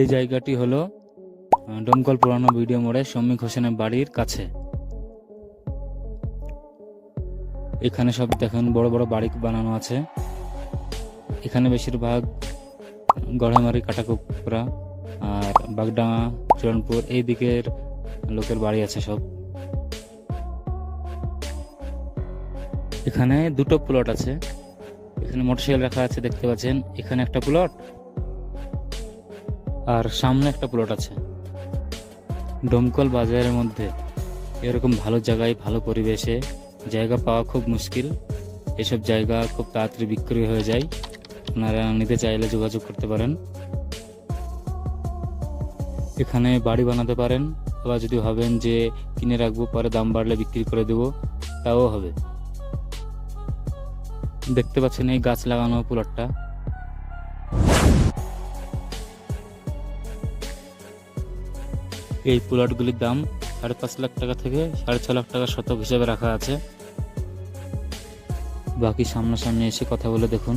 এই জায়গাটি হলো ডমকল পুরানো ভিডিও মোড়ে শ্রমিক হোসেনের বাড়ির কাছে। এখানে সব দেখেন, বড় বড় বাড়ি বানানো আছে। এখানে বেশিরভাগ গড়ামারি কাটাকুকরা আর বাগডাঙ্গা চরণপুর এই দিকের লোকের বাড়ি আছে সব। এখানে দুটো প্লট আছে। এখানে মোটরসাইকেল রাখা আছে, দেখতে পাচ্ছেন। এখানে একটা প্লট আর সামনে একটা প্লট আছে। ডমকল বাজারের মধ্যে এরকম ভালো জায়গায়, ভালো পরিবেশে জায়গা পাওয়া খুব মুশকিল। এসব জায়গা খুব তাড়াতাড়ি বিক্রি হয়ে যায়। আপনারা নিতে চাইলে যোগাযোগ করতে পারেন। এখানে বাড়ি বানাতে পারেন। আবার যদি ভাবেন যে কিনে রাখব, পরে দাম বাড়লে বিক্রি করে দেবো, তাও হবে। দেখতে পাচ্ছেন এই গাছ লাগানো প্লটটা এই প্লটগুলির দাম সাড়ে পাঁচ লাখ টাকা থেকে সাড়ে ছ লাখ টাকা শতক হিসেবে রাখা আছে। বাকি সামনাসামনি এসে কথা বলে দেখুন।